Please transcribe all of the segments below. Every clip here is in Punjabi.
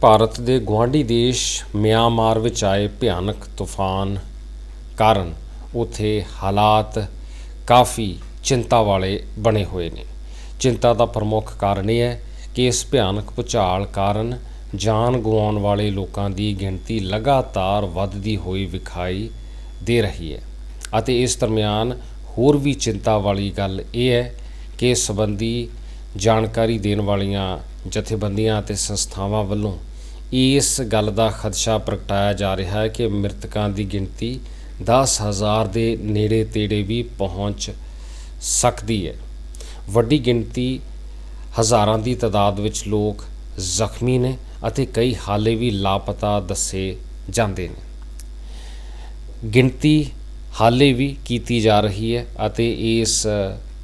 ਭਾਰਤ ਦੇ ਗੁਆਂਢੀ ਦੇਸ਼ ਮਿਆਂਮਾਰ ਵਿੱਚ ਆਏ ਭਿਆਨਕ ਤੂਫਾਨ ਕਾਰਨ ਉਥੇ ਹਾਲਾਤ ਕਾਫੀ ਚਿੰਤਾ ਵਾਲੇ ਬਣੇ ਹੋਏ ਨੇ। ਚਿੰਤਾ ਦਾ ਪ੍ਰਮੁੱਖ ਕਾਰਨ ਇਹ ਹੈ ਕਿ ਇਸ ਭਿਆਨਕ ਭੂਚਾਲ ਕਾਰਨ ਜਾਨ ਗਵਾਉਣ ਵਾਲੇ ਲੋਕਾਂ ਦੀ ਗਿਣਤੀ ਲਗਾਤਾਰ ਵੱਧਦੀ ਹੋਈ ਵਿਖਾਈ ਦੇ ਰਹੀ ਹੈ ਅਤੇ ਇਸ ਦਰਮਿਆਨ ਹੋਰ ਵੀ ਚਿੰਤਾ ਵਾਲੀ ਗੱਲ ਇਹ ਹੈ ਕਿ ਇਸ ਸੰਬੰਧੀ ਜਾਣਕਾਰੀ ਦੇਣ ਵਾਲੀਆਂ ਜਥੇਬੰਦੀਆਂ ਅਤੇ ਸੰਸਥਾਵਾਂ ਵੱਲੋਂ ਇਸ ਗੱਲ ਦਾ ਖਦਸ਼ਾ ਪ੍ਰਗਟਾਇਆ ਜਾ ਰਿਹਾ ਹੈ ਕਿ ਮ੍ਰਿਤਕਾਂ ਦੀ ਗਿਣਤੀ 10000 ਦੇ ਨੇੜੇ ਤੇੜੇ ਵੀ ਪਹੁੰਚ ਸਕਦੀ ਹੈ। ਵੱਡੀ ਗਿਣਤੀ ਹਜ਼ਾਰਾਂ ਦੀ ਤਾਦਾਦ ਵਿੱਚ ਲੋਕ ਜ਼ਖਮੀ ਨੇ ਅਤੇ ਕਈ ਹਾਲੇ ਵੀ ਲਾਪਤਾ ਦੱਸੇ ਜਾਂਦੇ ਨੇ। ਗਿਣਤੀ ਹਾਲੇ ਵੀ ਕੀਤੀ ਜਾ ਰਹੀ ਹੈ ਅਤੇ ਇਸ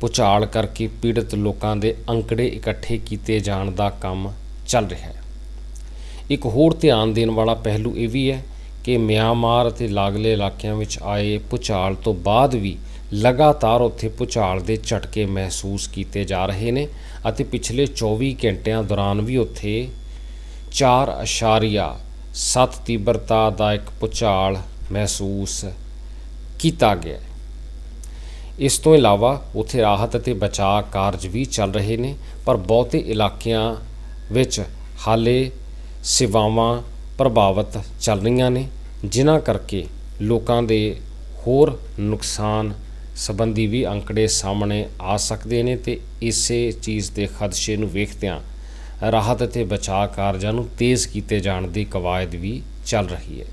ਭੁਚਾਲ ਕਰਕੇ ਪੀੜਤ ਲੋਕਾਂ ਦੇ ਅੰਕੜੇ ਇਕੱਠੇ ਕੀਤੇ ਜਾਣ ਦਾ ਕੰਮ ਚੱਲ ਰਿਹਾ ਹੈ। ਇੱਕ ਹੋਰ ਧਿਆਨ ਦੇਣ ਵਾਲਾ ਪਹਿਲੂ ਇਹ ਵੀ ਹੈ ਕਿ ਮਿਆਂਮਾਰ ਅਤੇ ਲਾਗਲੇ ਇਲਾਕਿਆਂ ਵਿੱਚ ਆਏ ਭੁਚਾਲ ਤੋਂ ਬਾਅਦ ਵੀ ਲਗਾਤਾਰ ਉੱਥੇ ਭੁਚਾਲ ਦੇ ਝਟਕੇ ਮਹਿਸੂਸ ਕੀਤੇ ਜਾ ਰਹੇ ਨੇ ਅਤੇ ਪਿਛਲੇ 24 ਘੰਟਿਆਂ ਦੌਰਾਨ ਵੀ ਉੱਥੇ 4.7 ਤੀਬਰਤਾ ਦਾ ਇੱਕ ਭੁਚਾਲ ਮਹਿਸੂਸ ਕੀਤਾ ਗਿਆ ਇਸ ਤੋਂ ਇਲਾਵਾ ਉੱਥੇ ਰਾਹਤ ਅਤੇ ਬਚਾਅ ਕਾਰਜ ਵੀ ਚੱਲ ਰਹੇ ਨੇ, ਪਰ ਬਹੁਤੇ ਇਲਾਕਿਆਂ ਵਿੱਚ ਹਾਲੇ ਸੇਵਾਵਾਂ ਪ੍ਰਭਾਵਿਤ ਚੱਲ ਰਹੀਆਂ ਨੇ, ਜਿਨ੍ਹਾਂ ਕਰਕੇ ਲੋਕਾਂ ਦੇ ਹੋਰ ਨੁਕਸਾਨ ਸੰਬੰਧੀ ਵੀ ਅੰਕੜੇ ਸਾਹਮਣੇ ਆ ਸਕਦੇ ਨੇ ਤੇ ਇਸੇ ਚੀਜ਼ ਦੇ ਖਦਸ਼ੇ ਨੂੰ ਵੇਖਦਿਆਂ ਰਾਹਤ ਅਤੇ ਬਚਾਅ ਕਾਰਜਾਂ ਨੂੰ ਤੇਜ਼ ਕੀਤੇ ਜਾਣ ਦੀ ਕਵਾਇਦ ਵੀ ਚੱਲ ਰਹੀ ਹੈ।